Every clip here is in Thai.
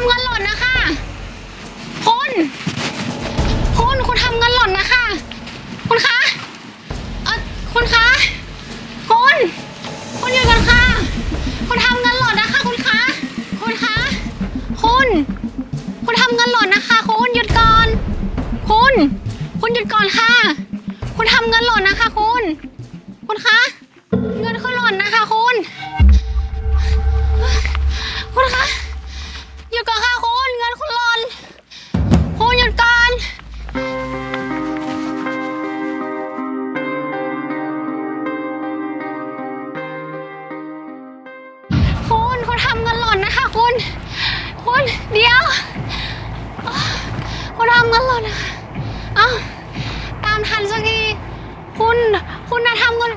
ทำเงินหล่นนะคะ คุณ คุณ คุณทำเงินหล่นนะคะ คุณคะ เออคุณคะ คุณ คุณหยุดก่อนค่ะ คุณทำเงินหล่นนะคะ คุณคะ คุณคะ คุณ คุณทำเงินหล่นนะคะ คุณหยุดก่อน คุณ คุณหยุดก่อนค่ะ คุณทำเงินหล่นนะคะ คุณ คุณคะ คุณเดี๋ยวคุณทำกันหล่นนะคะเอ้าตามทันสักทีคุณ คุณน่ะทำกัน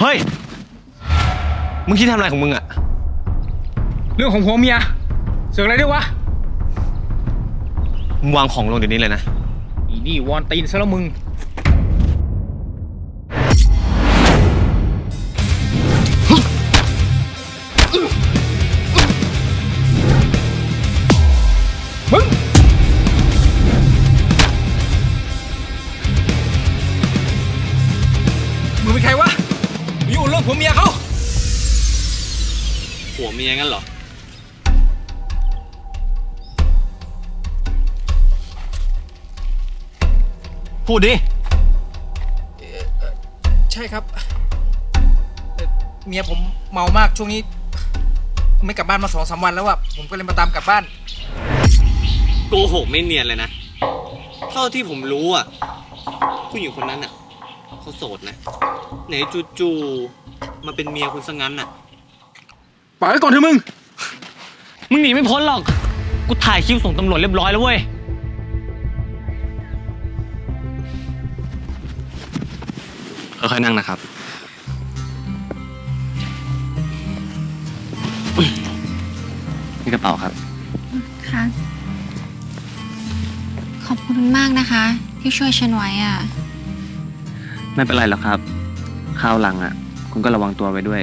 เฮ้ย มึงคิดทำอะไรของมึงอะเรื่องของผัวเมียเสือกอะไรด้วยวะมึงวางของลงเดี๋ยวนี้เลยนะ อีนี่วอนตีนซะแล้วมึงมึง เรื่องผัวเมียเขาผัวเมียงั้นเหรอ พูดดิ ใช่ครับเอ่อเมียผมเมามากช่วงนี้ ไม่กลับบ้านมาสองสามวันแล้วอะผมก็เลยมาตามกลับบ้าน โกหกไม่เนียนเลยนะ เท่าที่ผมรู้อะ ผู้หญิงคนนั้นอะเขาโสดนะ ไหนจู่ๆ มาเป็นเมียคุณซะงั้นอะปล่อยไว้ก่อนเถอะมึง มึงหนีไม่พ้นหรอก กูถ่ายคลิปส่งตำรวจเรียบร้อยแล้วเว้ย ค่อยๆนั่งนะครับ นี่กระเป๋าครับ ค่ะ ขอบคุณมากนะคะ ที่ช่วยฉันไว้อะ ไม่เป็นไรหรอกครับคราวหลังอะ คุณก็ระวังตัวไว้ด้วย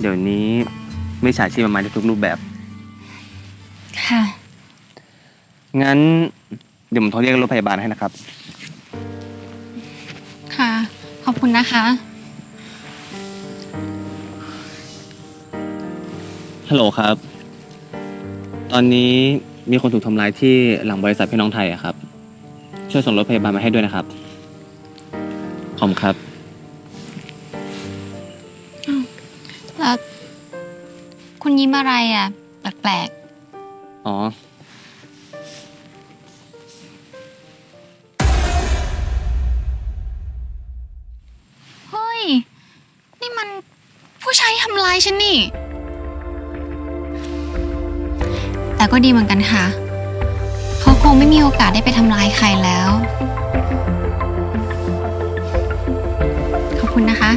เดี๋ยวนี้ไม่ฉาชีพมันมาในทุกรูปแบบ ค่ะ งั้นเดี๋ยวผมโทรเรียกรถพยาบาลให้นะครับ ค่ะ ขอบคุณนะคะ ฮัลโหลครับ ตอนนี้มีคนถูกทำร้ายที่หลังบริษัทพี่น้องไทยอะครับ ช่วยส่งรถพยาบาลมาให้ด้วยนะครับ ขอบคุณครับ คุณยิ้มอะไรอะ แปลกอ๋อๆเฮ้ย นี่มันผู้ชายทำร้ายฉันนี่ แต่ก็ดีเหมือนกันค่ะ เขาคงไม่มีโอกาสได้ไปทำร้ายใครแล้ว ขอบคุณนะคะ